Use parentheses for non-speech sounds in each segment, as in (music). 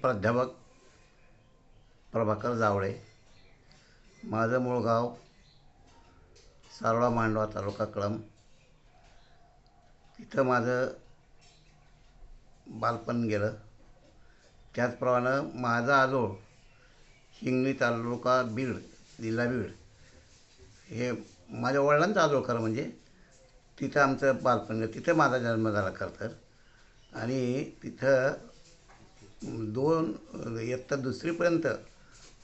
प्राध्यापक प्रभाकर जावळे. माझं मूळ गाव सारोळा मांडवा तालुका कळंब. तिथं माझं बालपण गेलं. त्याचप्रमाणे माझा आजोळ हिंगणी तालुका बीड जिल्हा बीड. हे माझ्या वडिलांचा आजोळ खरं म्हणजे तिथं आमचं बालपण तिथं माझा जन्म झाला खरं तर. आणि तिथं दोन इयत्ता दुसरीपर्यंत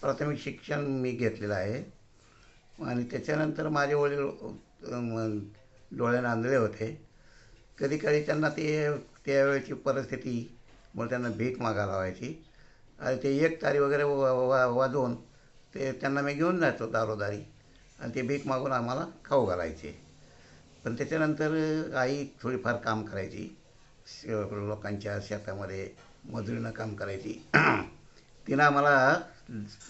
प्राथमिक शिक्षण मी घेतलेलं आहे. आणि त्याच्यानंतर माझे वडील अं, डोळ्यानं आंधळे होते. कधी कधी त्यांना ते त्यावेळेची परिस्थिती मग त्यांना भीक मागायला लावायची. आणि ते एक तारी वगैरे वा वा वाजवून ते त्यांना मी घेऊन जायचो दारोदारी. आणि ते भीक मागून आम्हाला खाऊ घालायचे. पण त्याच्यानंतर आई थोडीफार काम करायची. लोकांच्या शेतामध्ये मजुरीनं काम करायची. तिनं आम्हाला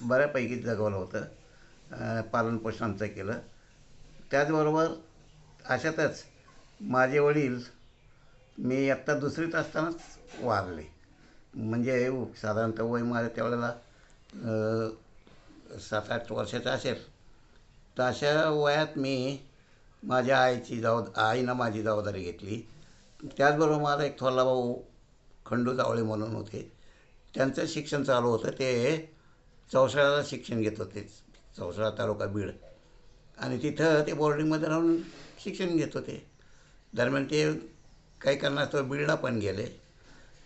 बऱ्यापैकी जगवलं होतं. पालनपोषण आमचं केलं. त्याचबरोबर अशातच माझे वडील मी आत्ता दुसरीत असतानाच वारले. म्हणजे साधारणतः वय माझ्या त्यावेळेला सात आठ वर्षाचं असेल. तर अशा वयात मी माझ्या आईची जबाब आईनं माझी जबाबदारी घेतली. त्याचबरोबर माझा एक थोरला भाऊ खंडू जावळे म्हणून होते. त्यांचं शिक्षण चालू होतं. ते चौसाळ्याला शिक्षण घेत होते. चौसाळा तालुका बीड. आणि तिथं ते बोर्डिंगमध्ये राहून शिक्षण घेत होते. दरम्यान ते काही कारणास्तव बीडला पण गेले.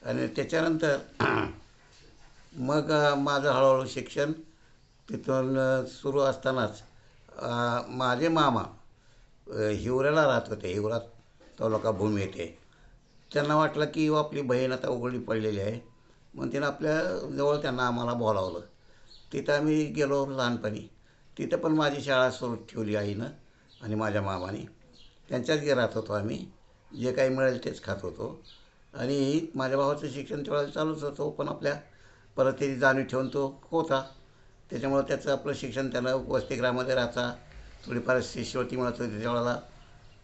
आणि त्याच्यानंतर (clears throat) मग माझं हळूहळू शिक्षण तिथून सुरू असतानाच माझे मामा हिवऱ्याला राहत होते. हिवरा तालुका भूमी येते त्यांना वाटलं की आपली बहीण आता उघडी पडलेली आहे. मग तिनं आपल्या जवळ त्यांना आम्हाला बोलावलं. तिथं आम्ही गेलो लहानपणी. तिथं पण माझी शाळा सुरू ठेवली आईनं आणि माझ्या मामाने. त्यांच्याच घे राहत होतो आम्ही. जे काही मिळेल तेच खात होतो. आणि माझ्या भावाचं शिक्षण तेवढं चालूच होतं. पण आपल्या परत त्याची जाणीव ठेवून तो होता. त्याच्यामुळं त्याचं आपलं शिक्षण त्यानं वसतिगृहामध्ये राहता. थोडीफार शिष्यवृत्ती मिळत होती त्यावेळेला.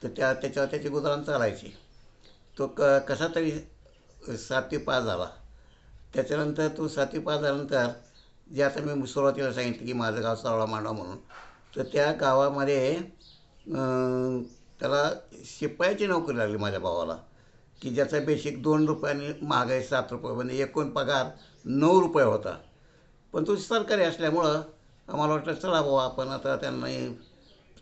तर त्या त्याच्यावर त्याची गुजराण चालायची. तो क कसा तरी सातवी पास झाला. त्याच्यानंतर तो सातवी पास झाल्यानंतर जे आता मी सुरुवातीला सांगितलं की माझं गाव सावळा मांडवा म्हणून तर त्या गावामध्ये त्याला शिपायाची नोकरी लागली माझ्या भावाला. की ज्याचा बेसिक दोन रुपयाने महागाई सात रुपये म्हणजे एकूण पगार नऊ रुपये होता. पण तो सरकारी असल्यामुळं आम्हाला वाटलं चला बाबा आपण आता त्यांना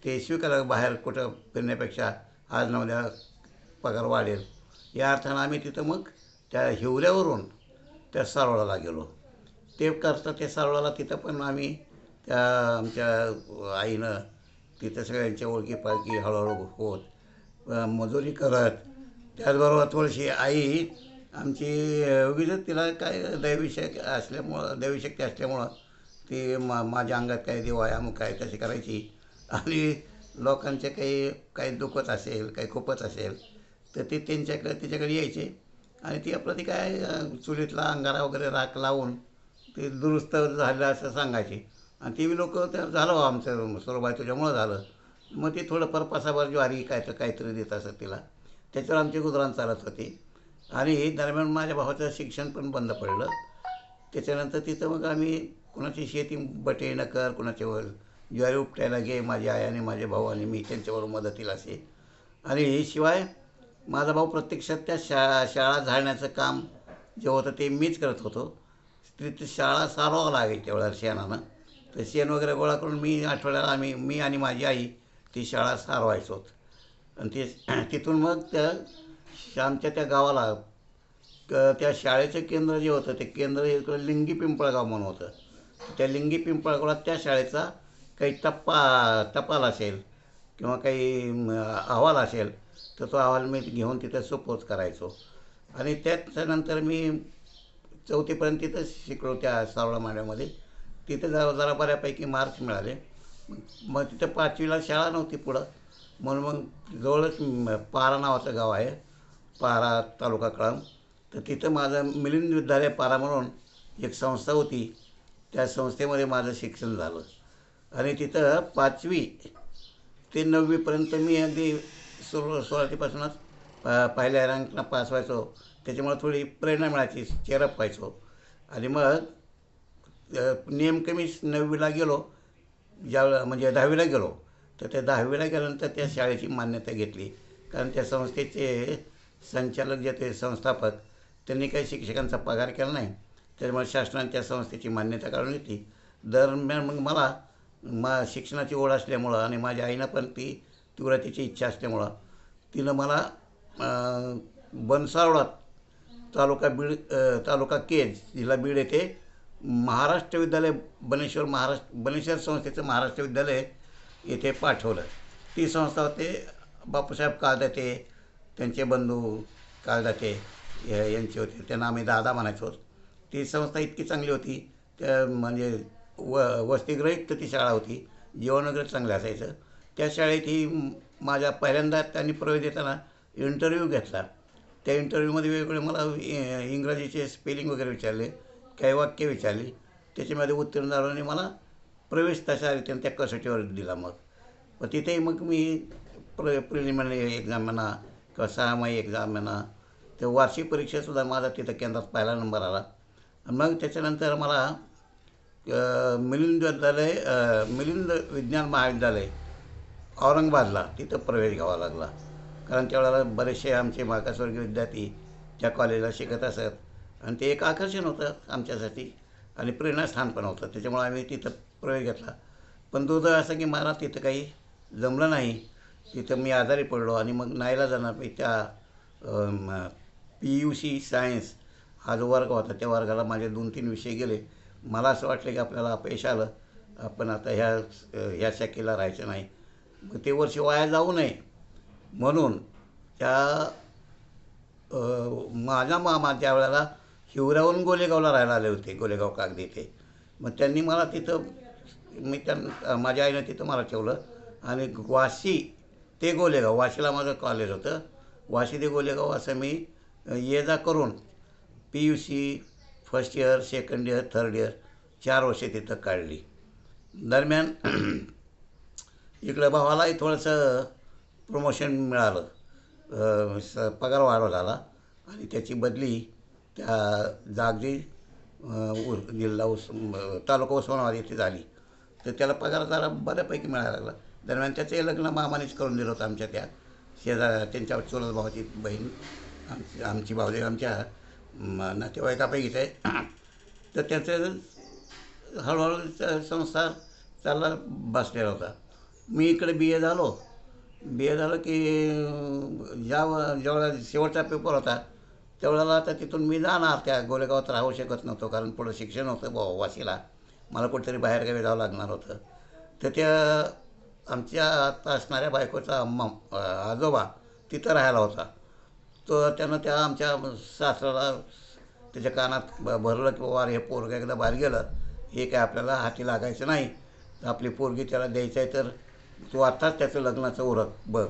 ते स्वीकारा बाहेर कुठं फिरण्यापेक्षा आज ना पगार वाढेल. या अर्थानं आम्ही तिथं मग त्या हिवऱ्यावरून त्या सारोळाला गेलो. ते करता त्या सारोळाला तिथं पण आम्ही त्या आमच्या आईनं तिथं सगळ्यांच्या ओळखी पाळखी हळूहळू होत मजुरी करत. त्याचबरोबर थोडीशी आई आमची उगीच तिला काय दैविषयक असल्यामुळं दैवीशक्ती असल्यामुळं ती मा माझ्या अंगात काही देव अमुक काय तशी करायची. आणि लोकांचे काही काही दुखत असेल काही खूपच असेल तर ते त्यांच्याकडे तिच्याकडे यायचे. आणि ती आपलं ते काय चुलीतला अंगारा वगैरे राख लावून ते दुरुस्त झालं असं सांगायचे. आणि ते लोक त्या झालं आमचं सरोबाई तुझ्यामुळं झालं. मग ती थोडंफार पासाभर ज्वारी काय तर काहीतरी देत असत तिला. त्याच्यावर आमची गुजराण चालत होती. आणि दरम्यान माझ्या भावाचं शिक्षण पण बंद पडलं. त्याच्यानंतर तिथं मग आम्ही कुणाची शेती बटे न कर कुणाच्यावर ज्वारी उपटायला घे माझी आई आणि माझे भाऊ आणि मी त्यांच्यावर मदतीला असे. आणि शिवाय माझा भाऊ प्रत्यक्षात त्या शा शाळा झाडण्याचं काम जे होतं ते मीच करत होतो. तिथे शाळा सारवावं लागेल तेवढ्या शेणानं. तर शेण वगैरे गोळा करून मी आठवड्याला आम्ही मी आणि माझी आई ती शाळा सारवायचो आणि ते (clears throat) तिथून मग त्या आमच्या त्या गावाला क- त्या शाळेचं केंद्र जे होतं ते केंद्र इकडं लिंगी पिंपळगाव म्हणून होतं. त्या लिंगी पिंपळगावात त्या शाळेचा काही टप्पा टपाल असेल किंवा काही अहवाल असेल तर तो अहवाल मी घेऊन तिथं सुपोज करायचो. आणि त्याच्यानंतर मी चौथीपर्यंत तिथं शिकलो त्या सावळा माड्यामध्ये. तिथं जरा जरा बऱ्यापैकी मार्क्स मिळाले. मग तिथं पाचवीला शाळा नव्हती पुढं. म्हणून मग जवळच पारा नावाचं गाव आहे पारा तालुका कळम तर तिथं माझं मिलिंद विद्यालय पारा म्हणून एक संस्था होती. त्या संस्थेमध्ये माझं शिक्षण झालं. आणि तिथं पाचवी ते नववीपर्यंत मी अगदी सुरू सुरुवातीपासूनच पा पहिल्या रँकला पास व्हायचो. त्याच्यामुळे थोडी प्रेरणा मिळायची चेअरअप व्हायचो आणि मग नेमकं मी नववीला गेलो. ज्या म्हणजे दहावीला गेलो. तर त्या दहावीला गेल्यानंतर त्या शाळेची मान्यता घेतली. कारण त्या संस्थेचे संचालक जे ते संस्थापक त्यांनी काही शिक्षकांचा पगार केला नाही. त्याच्यामुळे शासनाने त्या संस्थेची मान्यता काढून घेतली. दरम्यान मग मला मा शिक्षणाची ओढ असल्यामुळं आणि माझ्या आईनं पण ती तीव्र तिची इच्छा असल्यामुळं तिनं मला बनसावळात तालुका बीड तालुका केज जिल्हा बीड येथे महाराष्ट्र विद्यालय बनेश्वर महाराष्ट्र बनेश्वर संस्थेचं महाराष्ट्र विद्यालय येथे पाठवलं. ती संस्था होते बापूसाहेब काळदाते त्यांचे बंधू काळदाते यांचे होते. त्यांना आम्ही दादा म्हणायचो. ती संस्था इतकी चांगली होती त्या म्हणजे व वसतिगृहित ती शाळा होती जेवण वगैरे चांगलं असायचं. त्या शाळेत ही माझ्या पहिल्यांदा त्यांनी प्रवेश देताना इंटरव्ह्यू घेतला. त्या इंटरव्ह्यूमध्ये वेगवेगळे मला इंग्रजीचे स्पेलिंग वगैरे विचारले काही वाक्य विचारली. त्याच्यामध्ये उत्तीर्ण झाल्याने मला प्रवेश तशा रीतीने त्या कसोटीवर दिला मग. व तिथेही मग मी प्र प्रिलिमिनरी एक्झाम म्हणा किंवा सहामाही एक्झाम म्हणा ते वार्षिक परीक्षासुद्धा माझा तिथं केंद्रात पहिला नंबर आला. मग त्याच्यानंतर मला मिलिंद विद्यालय मिलिंद विज्ञान महाविद्यालय औरंगाबादला तिथं प्रवेश घ्यावा लागला. कारण त्यावेळेला बरेचसे आमचे मागासवर्गीय विद्यार्थी त्या कॉलेजला शिकत असत आणि ते एक आकर्षण होतं आमच्यासाठी आणि प्रेरणास्थान पण होतं. त्याच्यामुळे आम्ही तिथं प्रवेश घेतला. पण दुर्दैव असं की मला तिथं काही जमलं नाही तिथं मी आजारी पडलो आणि मग नाईला जाणार मी त्या पी यू सी सायन्स हा जो वर्ग होता त्या वर्गाला माझे दोन तीन विषय गेले. मला असं वाटलं की आपल्याला अपयश आलं. आपण आता ह्या ह्या शाखेला राहायचं नाही. मग ते वर्ष वाया जाऊ नये. म्हणून त्या माझ्या माझा मामा त्या वेळेला हिवऱ्यावरून गोलेगावला राहायला आले होते गोलेगाव कागदी ते मग त्यांनी मला तिथं मी त्यां माझ्या आईनं तिथं मला ठेवलं. आणि वाशी ते गोलेगाव वाशीला माझं कॉलेज होतं. वाशी ते गोलेगाव असं मी ये जा करून P U C first year second year third year चार वर्षे तिथं काढली. दरम्यान इकडं भावालाही थोडंसं प्रमोशन मिळालं. स पगार वाढ झाला आणि त्याची बदली त्या जागदी उ- जिल्हा उस तालुका उस्मानाबाद येथे झाली. तर त्याला पगार जरा बऱ्यापैकी मिळायला लागला. दरम्यान त्याचे लग्न मामानेच करून दिलं होतं आमच्या त्या शेजार त्यांच्या चुलत भावाची बहीण आमची आमची भावजी आमच्या नातेवाईकापैकी नातेवाईकापैकीच आहे तर त्याचं हळूहळू संसार चालला बसलेला होता. मी इकडे बी ए झालो. बी ए झालं की ज्या ज्यावेळेला शेवटचा पेपर होता त्यावेळेला आता तिथून मी जाणार. त्या गोलेगावात राहू शकत नव्हतो कारण पुढं शिक्षण होतं ब वाशीला. मला कुठेतरी बाहेरगावी जावं लागणार होतं. तर त्या आमच्या आता असणाऱ्या बायकोचा अम्मा आजोबा तिथं राहायला होता. तो त्यानं त्या आमच्या सासऱ्याला त्याच्या कानात भरलं की बाबा हे पोरगं एकदा बाहेर गेलं. हे काय आपल्याला हाती लागायचं नाही. तर आपली पोरगी त्याला द्यायचं आहे तर तू आत्ताच त्याचं लग्नाचं उरक बघ.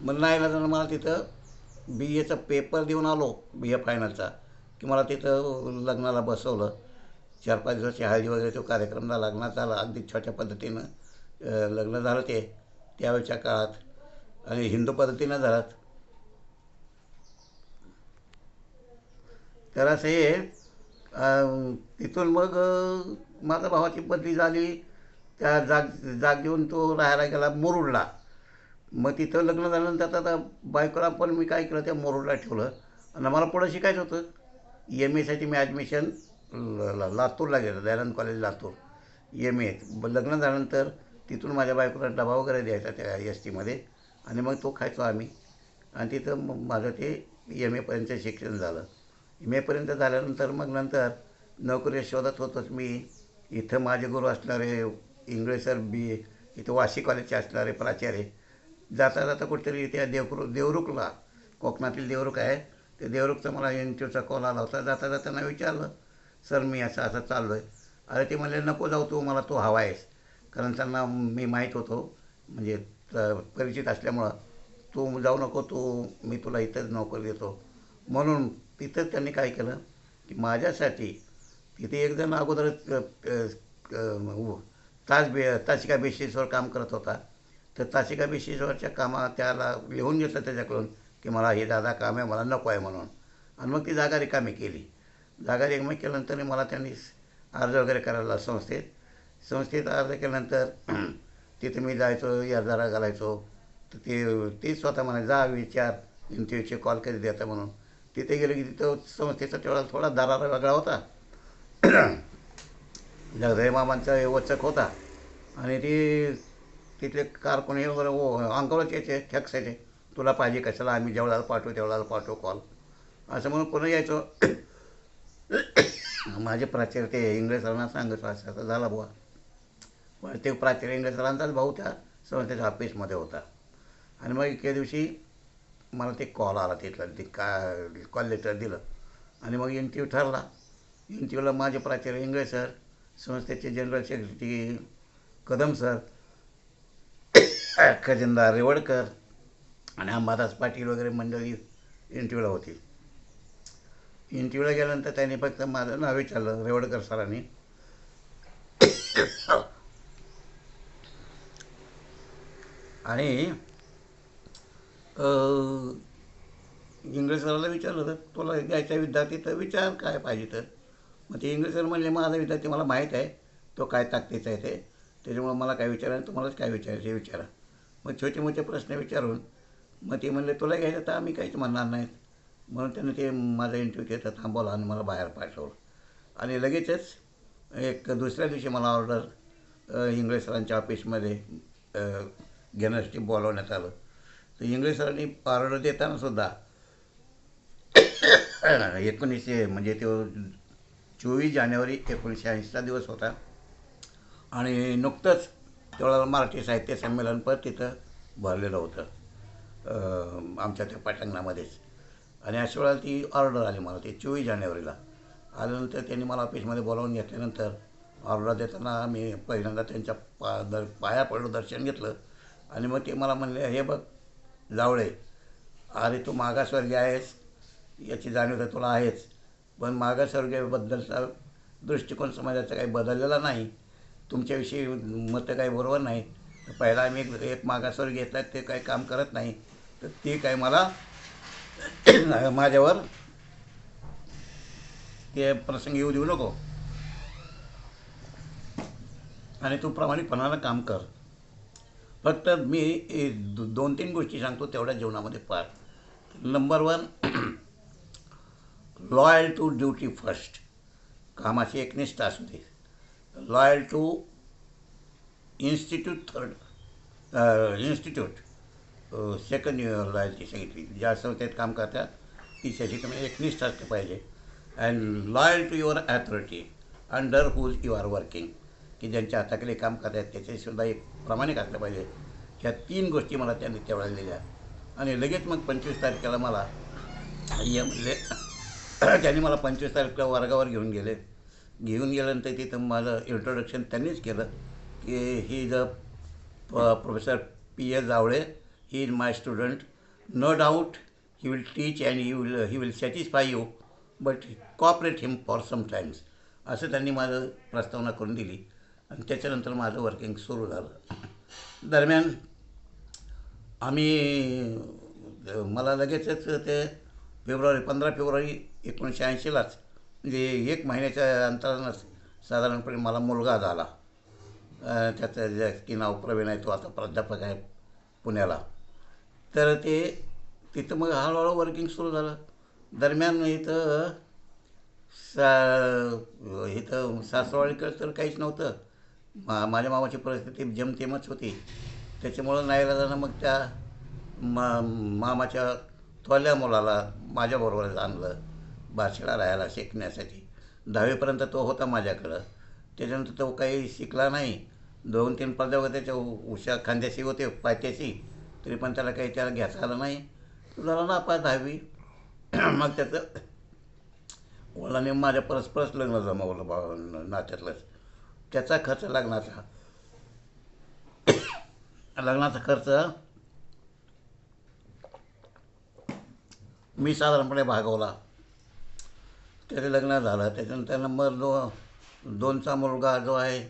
मग नाही लग्न मला तिथं बी एचा पेपर देऊन आलो बी ए फायनलचा की मला तिथं लग्नाला बसवलं. चार पाच दिवसाची हळदी वगैरे तो कार्यक्रम झाला लग्नाचा झाला अगदी छोट्या पद्धतीनं लग्न झालं ते त्यावेळच्या काळात. आणि हिंदू पद्धतीनं झालं. तर असं हे तिथून मग माझ्या भावाची बदली झाली. त्या जाग जाग देऊन तो राहायला गेला मुरुडला. मग तिथं लग्न झाल्यानंतर आता बायकोला पण मी काय केलं त्या मुरुडला ठेवलं. आणि मला पुढं शिकायचं होतं. एम एसाठी मी ॲडमिशन ल- लातूरला गेलो दयानंद कॉलेज लातूर. एम एत लग्न झाल्यानंतर तिथून माझ्या बायकोला डबा वगैरे द्यायचा त्या एस टीमध्ये आणि मग तो खायचो आम्ही. आणि तिथं मग माझं ते एम एपर्यंत शिक्षण झालं. एम एपर्यंत झाल्यानंतर मग नंतर नोकरी शोधत होतोच मी. इथं माझे गुरु असणारे इंगळे सर बी इथं वाशी कॉलेजचे असणारे प्राचार्य. जाता जाता कुठेतरी त्या देवकृ देवरुखला कोकणातील देवरुख आहे. ते देवरुखचा मला एन टी ओचा कॉल आला होता. जाता जाताना विचारलं सर मी असं असं चाललो आहे अरे ते म्हणले नको जाऊ तू मला तो हवा आहेस. कारण त्यांना मी माहीत होतो म्हणजे परिचित असल्यामुळं तू जाऊ नको तू मी तुला इथंच नोकरी देतो. म्हणून तिथंच त्यांनी काय केलं की माझ्यासाठी तिथे एक जण अगोदरच तास बे तासिका बेसिसवर काम करत होता. तर तासिका बेसिसवरच्या कामा त्याला लिहून घेतलं त्याच्याकडून की मला हे दादा काम आहे मला नको आहे म्हणून. आणि मग ती जागा रिकामी केली. जागा रिकामी केल्यानंतर मला त्यांनी अर्ज वगैरे करायला संस्थेत. संस्थेत अर्ज केल्यानंतर (clears throat) तिथे मी जायचो यादारा घालायचो. तर ते ते स्वतः म्हणाले जा विचार इंटरव्ह्यूचे कॉल कधी देता म्हणून. तिथे गेलो की तिथं संस्थेचा तेवढा थोडा दरारा वेगळा होता. (clears throat) मामांचा वचक होता. आणि ती तिथले कारकुनी वगैरे ओ अंगावरच यायचे ठेकसायचे. तुला पाहिजे कशाला आम्ही जेवढाला पाठवू तेवढाला पाठवू कॉल असं म्हणून पुन्हा यायचो. माझे प्राचार्य ते इंग्रज सरांना सांगत असं असं झाला बुवा. पण ते प्राचार्य इंग्रज सरांचाच भाऊ त्या संस्थेच्या ऑफिसमध्ये होता. आणि मग एके दिवशी मला ते कॉल आला तिथलं ते का कॉल लेटर दिलं. आणि मग इंटरव्ह्यू ठरला. इंटरव्ह्यूला माझे प्राचार्य इंग्रज सर संस्थेचे जनरल सेक्रेटरी कदम सर खजिनदार रेवडकर आणि अंबादास पाटील वगैरे मंडळी इंटरव्ह्यूला होती. इंटरव्ह्यूला गेल्यानंतर त्यांनी फक्त माझं नाव विचारलं रेवडकर सरांनी. आणि इंग्रज सराला विचारलं तर तुला द्यायचा विद्यार्थी तर विचार काय पाहिजे तर. मग ते इंग्लिश सर म्हणले माझा विद्यार्थी मला माहीत आहे तो काय ताकदीचा आहे ते. त्याच्यामुळं मला काय विचारा तुम्हालाच काय विचारायचं हे विचारा. मग छोटे मोठे प्रश्न विचारून मग ते म्हणले तुला घ्यायचं तर आम्ही काहीच म्हणणार नाहीत. म्हणून त्यानं ते माझा इंटरव्ह्यू घेता थांबवला आणि मला बाहेर पाठवलं. आणि लगेचच एक दुसऱ्या दिवशी मला ऑर्डर इंग्रज सरांच्या ऑफिसमध्ये घेण्यासाठी बोलवण्यात आलं. तर इंग्रज सरांनी ऑर्डर देताना सुद्धा (coughs) एकोणीसशे म्हणजे तो चोवीस जानेवारी एकोणीसशे ऐंशीचा दिवस होता. आणि नुकतंच तेवढा मराठी साहित्य संमेलन पण तिथं भरलेलं होतं. आमच्या त्या पटांगणामध्येच. आणि अशा वेळेला ती ऑर्डर आली मला ती चोवीस जानेवारीला. आल्यानंतर त्यांनी मला ऑफिसमध्ये बोलावून घेतल्यानंतर ऑर्डर देताना मी पहिल्यांदा त्यांच्या पा दर पाया पडलो दर्शन घेतलं. आणि मग ते मला म्हणले हे बघ जावळे अरे तू मागासवर्गीय आहेस याची जाणीव तर तुला आहेच. पण मागासवर्गीयबद्दलचा दृष्टिकोन समाजाचा काही बदललेला नाही. तुमच्याविषयी मतं काही बरोबर नाही तर पहिला आम्ही एक एक मागासवर्गीय येतात ते काही काम करत नाही. तर ते काय मला (clears throat) माझ्यावर ते प्रसंग येऊ देऊ नको. आणि तू प्रामाणिकपणानं काम कर. फक्त मी ए- दोन तीन गोष्टी सांगतो तेवढ्या जीवनामध्ये पार. Number one (clears throat) loyal to duty first कामाची एकनिष्ठा असू दे. Loyal to institute third institute second your loyalty सांगितली. ज्या संस्थेत काम करतात ती तुम्ही एकनिष्ठ असते पाहिजे. And loyal to your authority under whose you are working की ज्यांच्या हाताकडे काम करतात त्याच्यासुद्धा एक प्रामाणिक असलं पाहिजे. ह्या तीन गोष्टी मला त्यांनी तेवढ्या दिल्या. आणि लगेच मग पंचवीस तारखेला मला एम ले (coughs) त्यांनी मला पंचवीस तारखेला वर्गावर घेऊन गेले. घेऊन गेल्यानंतर तिथं माझं इंट्रोडक्शन त्यांनीच केलं की he is a professor P S Jawale he is my student no doubt he will teach and he will he will satisfy you but cooperate him for some times असं त्यांनी माझं प्रस्तावना करून दिली. आणि त्याच्यानंतर माझं वर्किंग सुरू झालं. दरम्यान आम्ही मला लगेचच ते फेब्रुवारी पंधरा फेब्रुवारी एकोणीसशे ऐंशीलाच म्हणजे एक महिन्याच्या अंतरानंच साधारणपणे मला मुलगा झाला. त्याचं की नाव प्रवीण आहे तो आता प्राध्यापक आहे पुण्याला. तर ते तिथं मग हळूहळू वर्किंग सुरू झालं. दरम्यान इथं सा इथं सासरवाडीकडे तर काहीच नव्हतं. मा माझ्या मामाची परिस्थिती जमतेमच होती. त्याच्यामुळं नाही जाणं मग त्या मा मामाच्या थोरल्या मुलाला माझ्याबरोबरच आणलं. बारशीला राहायला शिकण्यासाठी. दहावीपर्यंत तो होता माझ्याकडं. त्याच्यानंतर तो काही शिकला नाही. दोन तीन पदव्या होत्या त्याच्या उशा खांद्याशी होते पायथ्याशी. तरी पण त्याला काही त्याला घेता आलं नाही. तो झाला नापास दहावी. मग त्याचं वडिलांनी माझ्या परस्परच लग्न जमवलं बा नात्यातलंच त्याचा खर्च लग्नाचा. लग्नाचा खर्च मी साधारणपणे भागवला. त्याचं लग्न झालं. त्याच्यानंतर नंबर दो दोनचा मुलगा जो आहे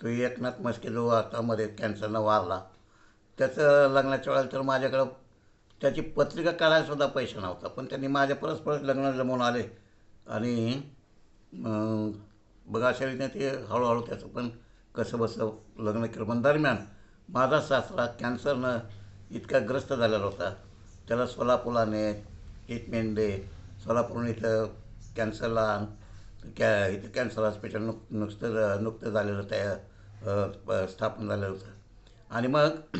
तो एकनाथ मस्के जो आता मध्ये कॅन्सरनं वारला त्याचं लग्नाच्या वेळेला तर माझ्याकडं त्याची पत्रिका काढायलासुद्धा पैसे नव्हता. पण त्यांनी माझ्या परस्पर लग्न जमवून आले. आणि बघा अशा रीतीने ते हळूहळू त्याचं पण कसं बसं लग्न केलं. पण दरम्यान माझा सासरा कॅन्सरनं इतका ग्रस्त झालेला होता. त्याला सोलापुलाने ट्रीटमेंट दे सोलापूरून इथं कॅन्सरला कॅ इथं कॅन्सर हॉस्पिटल नुक नुकतं नुकतं झालेलं त्या प- स्थापन झालेलं होतं आणि मग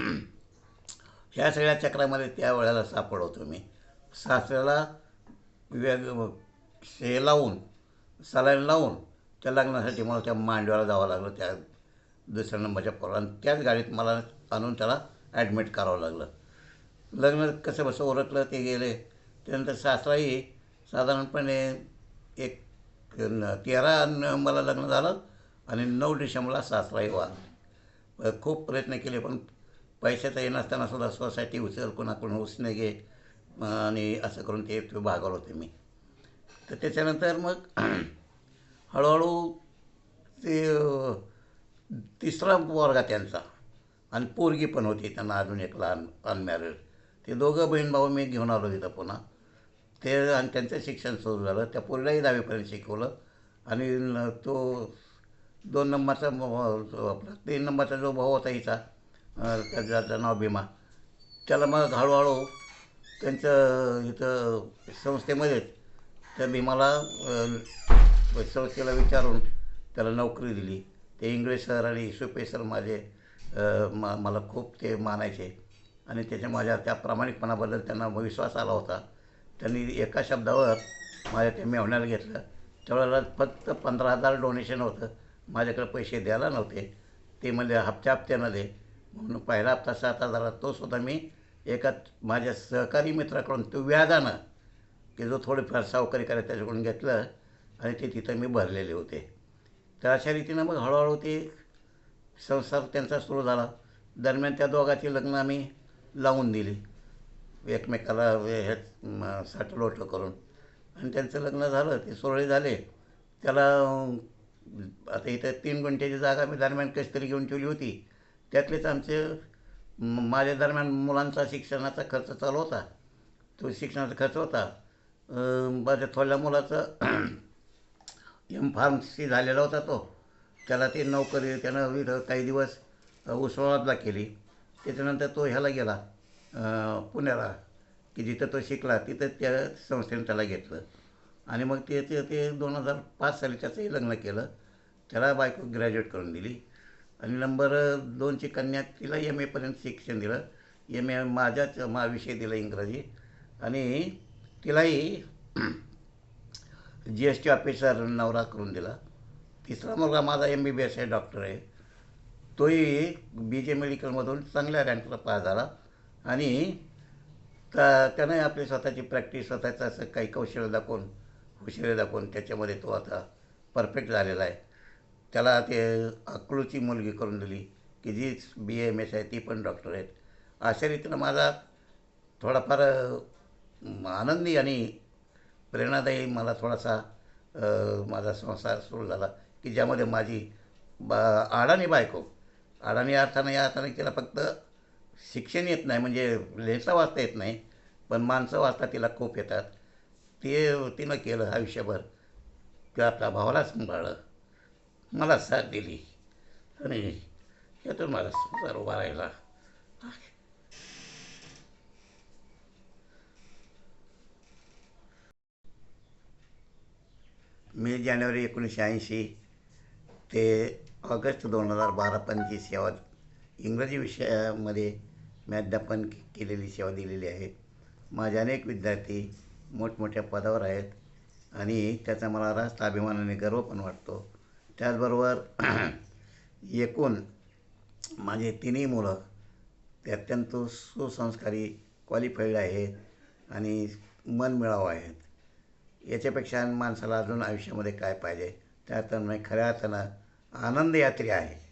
ह्या सगळ्या चक्रामध्ये त्या वेळेला सापडवतो मी सासऱ्याला वेग हे लावून सलाईन लावून त्या लग्नासाठी मला त्या मांडव्याला जावं लागलं त्या दुसऱ्या नंबरच्या पोराला त्याच गाडीत मला आणून त्याला ॲडमिट करावं लागलं लग्न कसं बसं ओरखलं ते गेले त्यानंतर सासराही साधारणपणे एक न- तेरा न मला लग्न झालं आणि नऊ डिसेंबरला सासराही वाद खूप प्रयत्न केले पण पैशाचा तर नसताना सुद्धा सोसायटी उचल कोणाकडून उसने घे आणि असं करून ते भागवलं होते मी. तर त्याच्यानंतर मग (clears throat) हळूहळू ते तिसरा वर्ग त्यांचा आणि पोरगी पण होती त्यांना अजून एक लहान अनमॅरिड ते दोघं बहीण भाऊ मी घेऊन आलो तिथं पुन्हा. ते आणि त्यांचं शिक्षण सुरू झालं. त्या पोरीलाही दहावीपर्यंत शिकवलं. आणि तो दोन नंबरचा आपला तीन नंबरचा जो भाऊ होता हिचा त्याचं नाव भीमा. त्याला मग हळूहळू त्यांचं इथं संस्थेमध्येच त्या भीमाला संस्थेला विचारून त्याला नोकरी दिली. ते इंग्लिश सर आणि सुपे सर माझे मा मला खूप ते मानायचे. आणि त्याच्या माझ्या त्या प्रामाणिकपणाबद्दल त्यांना विश्वास आला होता. त्यांनी एका शब्दावर माझ्या ते मेवण्याला घेतलं. त्यावेळेला फक्त पंधरा हजार डोनेशन होतं. माझ्याकडे पैसे द्यायला नव्हते. ते म्हणजे हप्त्या हप्त्यानं दे. म्हणून पहिला हप्ता सात हजारात तो सुद्धा मी एका माझ्या सहकारी मित्राकडून तो व्याजानं की जो थोडेफार सावकारी करायला त्याच्याकडून घेतलं आणि ते तिथं मी भरलेले होते. तर अशा रीतीनं मग हळूहळू ते संसार त्यांचा सुरू झाला. दरम्यान त्या दोघाची लग्न आम्ही लावून दिली. एकमेकाला हे म, साठलोटं करून. आणि त्यांचं लग्न झालं ते सोहळे झाले. त्याला आता इथं तीन गुंठ्याची जागा मी दरम्यान कशी तरी घेऊन ठेवली होती. त्यातलेच आमचे माझ्या दरम्यान मुलांचा शिक्षणाचा खर्च चालू होता. तो शिक्षणाचा खर्च होता. माझ्या थोड्या मुलाचं (clears throat) एम फार्मसी झालेला होता तो. त्याला ते नोकरी त्यानं इथं काही दिवस उस्मानाबादला केली. त्याच्यानंतर तो ह्याला गेला. पुण्याला की जिथं तो शिकला तिथं त्या संस्थेनं त्याला घेतलं. आणि मग ते ते ते दोन हजार पाच साली त्याचंही लग्न केलं. त्याला बायको ग्रॅज्युएट करून दिली. आणि नंबर दोनची कन्या तिला एम एपर्यंत शिक्षण दिलं. एम ए माझ्याच मा विषय दिला इंग्रजी. आणि तिलाही जी एस टी ऑफिसर नवरा करून दिला. तिसरा मुलगा माझा एम बी बी एस आहे डॉक्टर आहे. तोही बी जे मेडिकलमधून चांगल्या रँकला पास झाला. आणि त्या त्यानं आपली स्वतःची प्रॅक्टिस स्वतःचं असं काही कौशल्य दाखवून हुशारी दाखवून त्याच्यामध्ये तो आता परफेक्ट झालेला आहे. त्याला ते अकलूची मुलगी करून दिली की जी बी एम एस आहे ती पण डॉक्टर आहेत. अशा रीतीनं माझा थोडाफार आनंदी आणि प्रेरणादायी मला थोडासा माझा संसार सुरू झाला की ज्यामध्ये माझी बा अडाणी बायको अडाणी अर्थानं या अर्थाने तिला फक्त शिक्षण येत नाही म्हणजे लिहिता वाचता येत नाही पण माणसं वाचता तिला खूप येतात. ते तिनं केलं आयुष्यभर. किंवा आपल्या भावाला सांभाळलं. मला साथ दिली. आणि यातून मला संसार उभा राहिला. मे जानेवारी एकोणीसशे ऐंशी ते ऑगस्ट दोन हजार बारा पंचवीस सेवा इंग्रजी विषयामध्ये मी अध्यापन केलेली सेवा दिलेली आहे. माझे अनेक विद्यार्थी मोठमोठ्या पदावर आहेत आणि त्याचा मला रास्त अभिमानाने गर्व पण वाटतो. त्याचबरोबर (clears throat) एकूण माझे तिन्ही मुलं ते अत्यंत सुसंस्कारी क्वालिफाईड आहेत आणि मनमिळावू आहेत. याच्यापेक्षा माणसाला अजून आयुष्यामध्ये काय पाहिजे? त्या अर्थानं खऱ्या अर्थानं आनंदयात्री आहे.